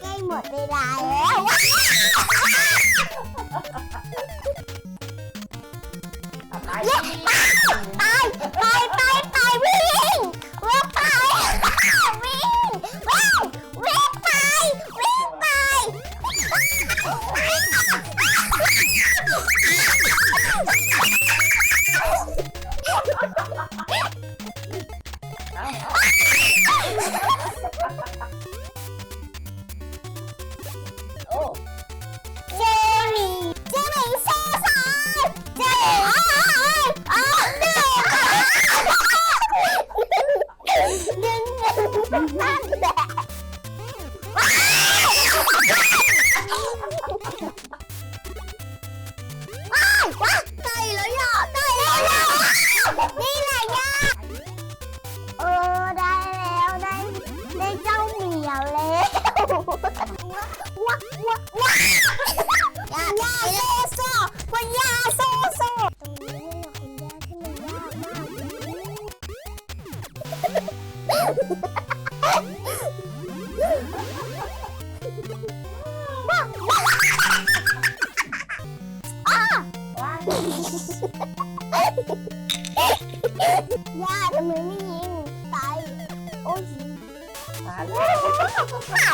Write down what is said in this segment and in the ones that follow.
ใกล้หมดเวลาแล้ว เอาไป ไปไปไปไปวิ่งวิ่งไป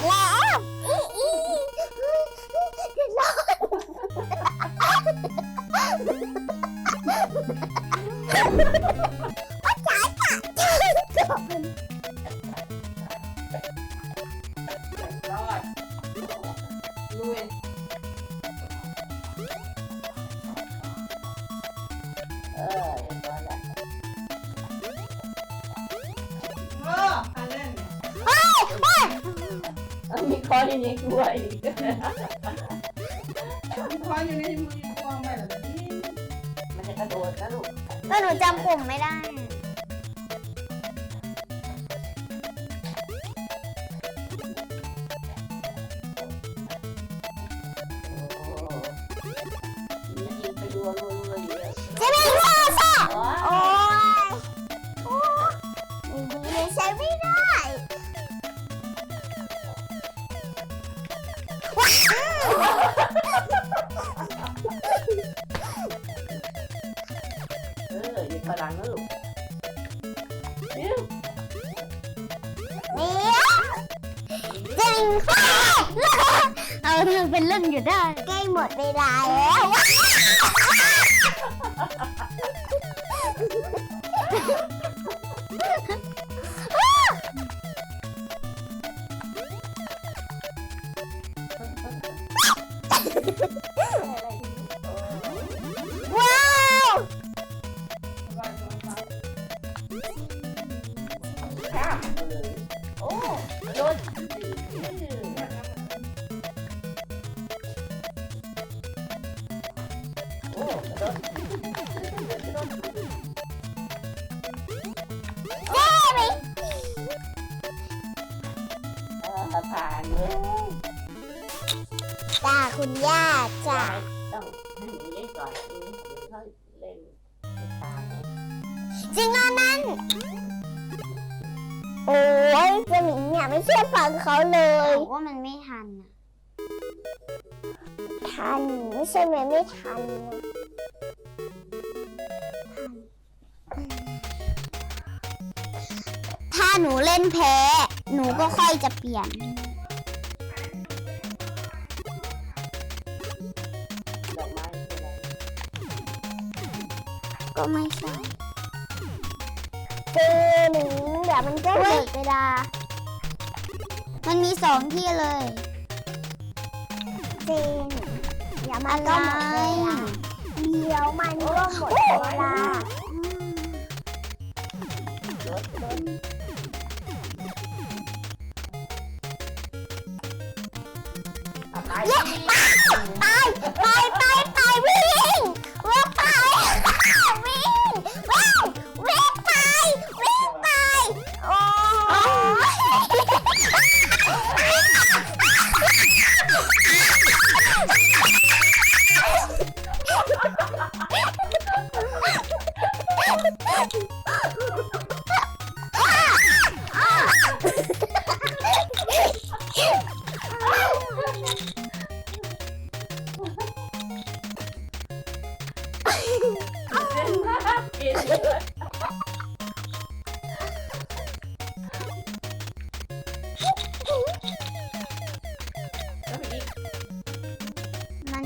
ข อมีคอที่นี่ด้วยควาอยู่ในมือคว้าไปแล้วนี่มันจะกระโดดนะลูก ก็หนูจำกลุ่มไม่ได้ จ้าคุณย่าจ้าต้องให้หนูเล่นก่อนเดี๋ยวเขาเล่นตามเนี่ยจริงอันนั้น โอ้ยเจมิงเนี่ยไม่เชื่อฟังเขาเลยว่ามันไม่ทันทันไม่ใช่ไหมไม่ทันนะถ้าหนูเล่นแพ้ หนูก็ค่อยจะเปลี่ยน ก็ไม่ใช่เจหนึ่งเดี๋ยวมันก็หมดเวลา มันมีสองที่เลยเจนเดี๋ยวมันก็หมดเวลาเดี๋ยวมันก็หมดเวลา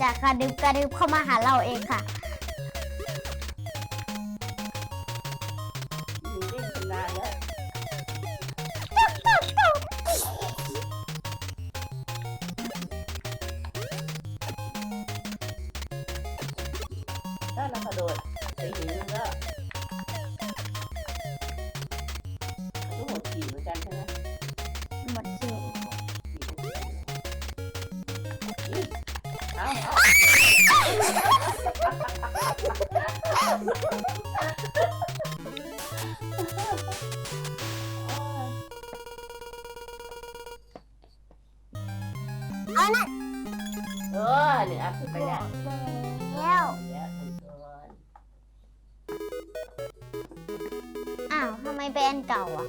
จะกระดึบกระดึบเข้ามาหาเราเองค่ะอยู่เล่นกันนานแล้วถ้าเรากระโดดไปหินก็ก็หมดขี่เหมือนกันใช่ไหมหมดคิวเอา เอานั่นเออหนึ่งอัพขึ้นไปแล้วแล้วแล้วอนอ้าวทำไมเป็นอันเก่าอะ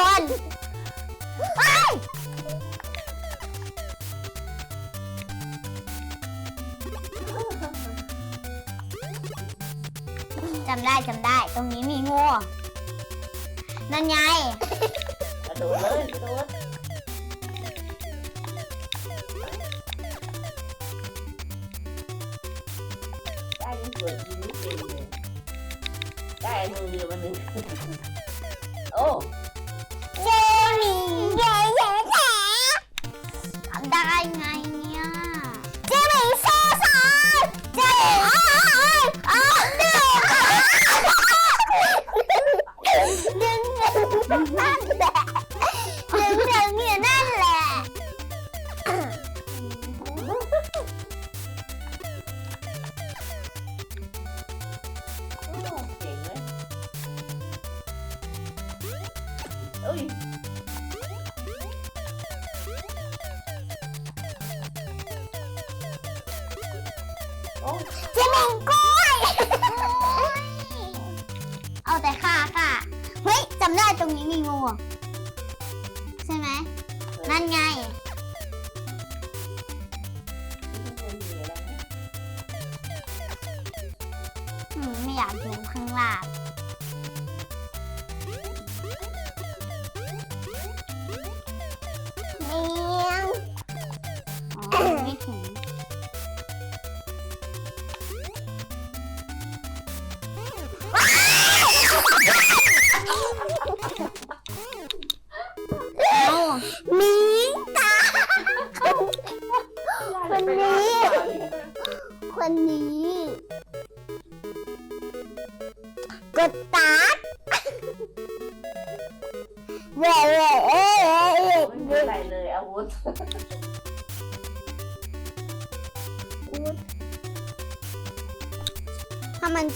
อไปโดน โอ้เจมิงกล้วยเอาแต่ค่ะค่ะเฮ้ยจำได้ตรงนี้มีงูอะ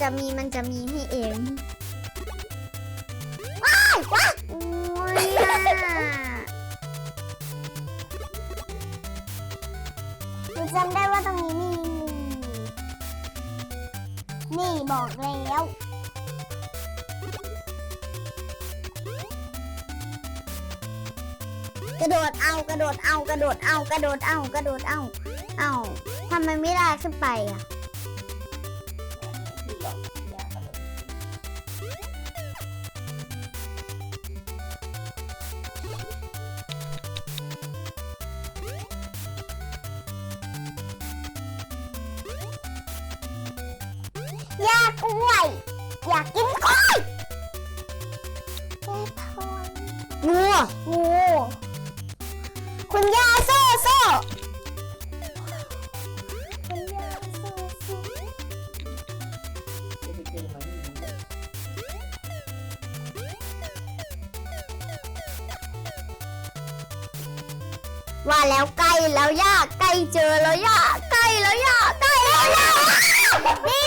จะมีมันจะมีให้เองว้ายว้าโอ้ยหนูจำได้ว่าตรงนี้มีงูนี่บอกแล้วกระโดดเอากระโดดเอากระโดดเอากระโดดเอากระโดดเอาเอาทำไมไม่ได้ขึ้นไปอะ อยากกล้วย อยากกินกล้วยงูงูคุณย่าโซ่โซ่คุณย่าโซ่โซ่จะไปเจอมันอยู่เนี่ยว่าแล้วใกล้แล้วย่าใกล้เจอแล้วย่าใกล้แล้วย่าใกล้แล้วย่านี่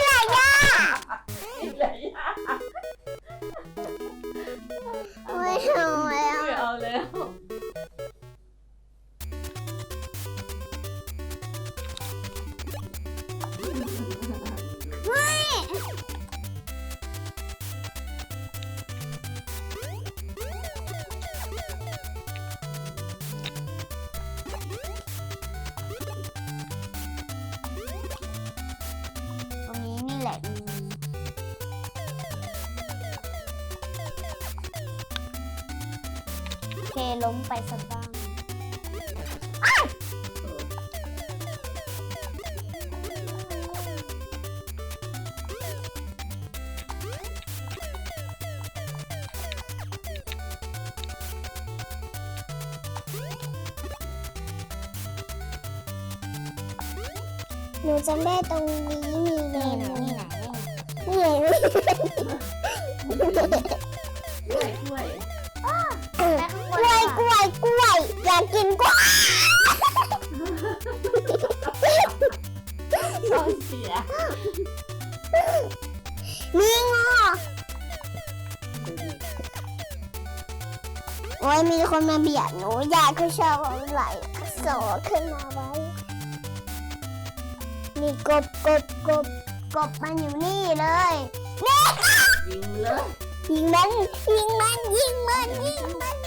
เคล้มไปซะบ้างหนูจำได้ตรงนี้มีนี่นะนี่นะนี่ช่ องเสียมีงอโอ้ยมีคนมาเบียดหนูอยากเขาชอบเอาไหลโสขึ้นมาไว้นี่กบกบกบกบมันอยู่นี่เลยนี่ยิงเลยยิงมันยิงมันยิงมันยิงมันยิงมัน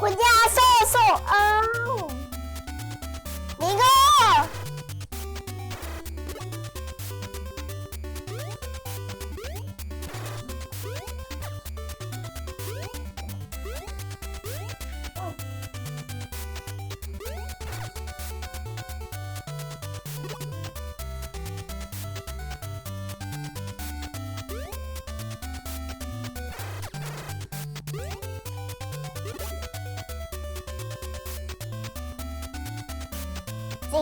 คุณยาโซโซเอา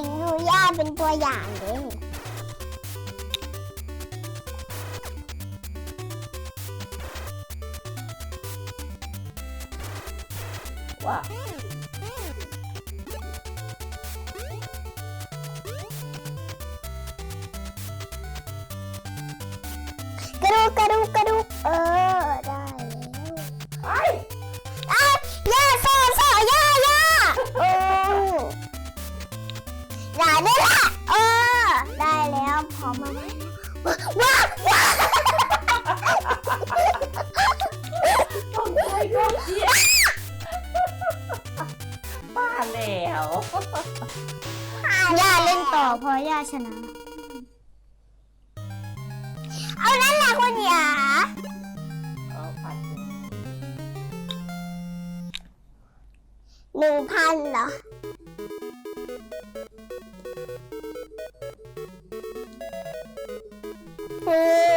งดูย่าเป็นตัวอย่างเลยว่ากระดูกกระดูก กันเหรอ เอ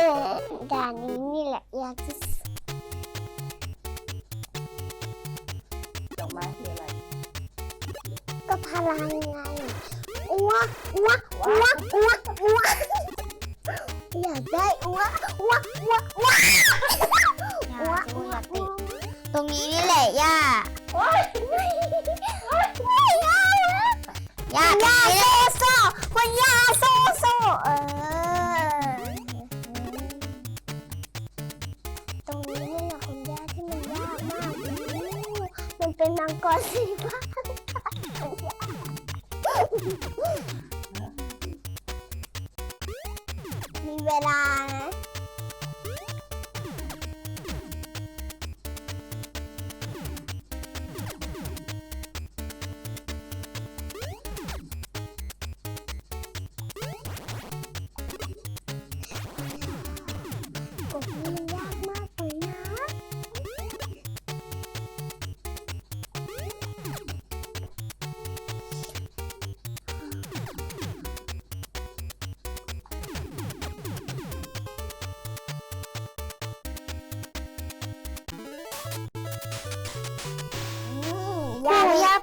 อด่านนี้นี่แหละยากที่สุดดอกไม้คืออะไรก็พลังไงอ้วกอ้วกอ้วกอ้วกอ้วกอยากได้อ้วกอ้วกอ้วกอ้วกอ้วกอ้วกตรงนี้นี่แหละย่า โอ้ย ย่าย่าโซโซคุณย่าโซโซเออตรงนี้นี่แหละคุณย่าที่มันยากมาก มันเป็นมังกรสี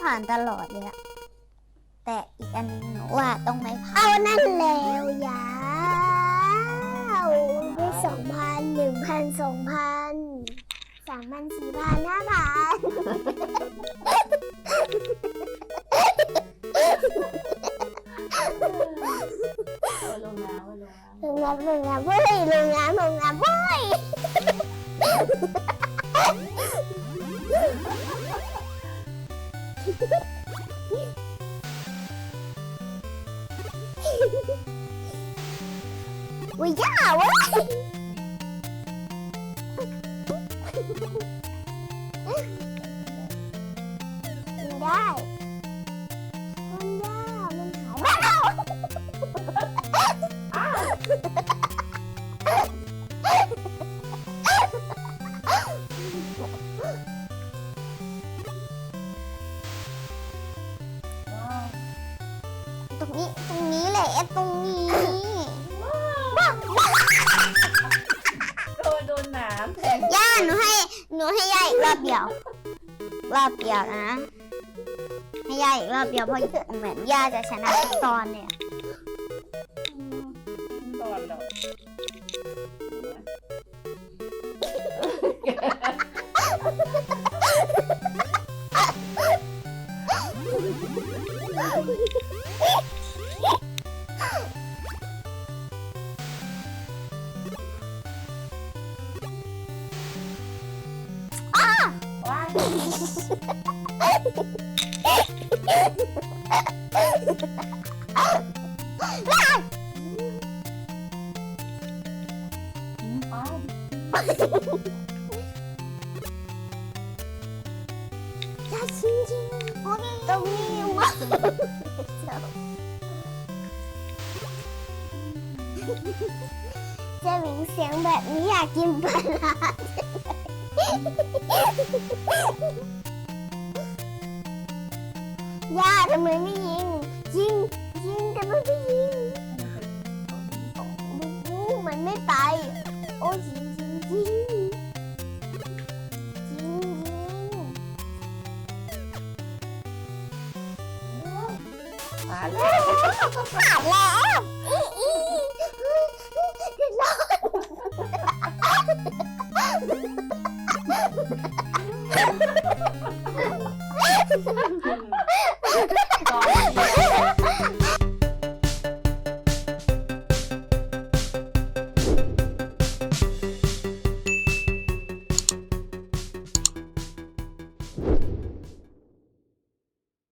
ผ่านตลอดเลยอะแต่อีกอันนึงหนูว่าต้องไม่ผ่านเอานั่นแล้วยาวได้สองพันหนึ่งพันสองพันสามพันสี่พันห้าพันเอาลงน้ำเอาลงน้ำลงน้ำลงน้ำเว้ยลงน้ำลงน้ำเว้ย เว้ยไม่ได้ เพราะเหมือนย่าจะชนะทุกตอนเนี่ยตอนเราว้ ย่าจริงจริงตรงนี้วะจะมีเสียงแบบนี้อยากกินปลาร้าย่าทำไมไม่ยิง ยิง ยิงแต่ไม่ได้ยิง มันไม่ไป โอ้ย มาแล้วขาดแล้วอีอีรอดตอนนี้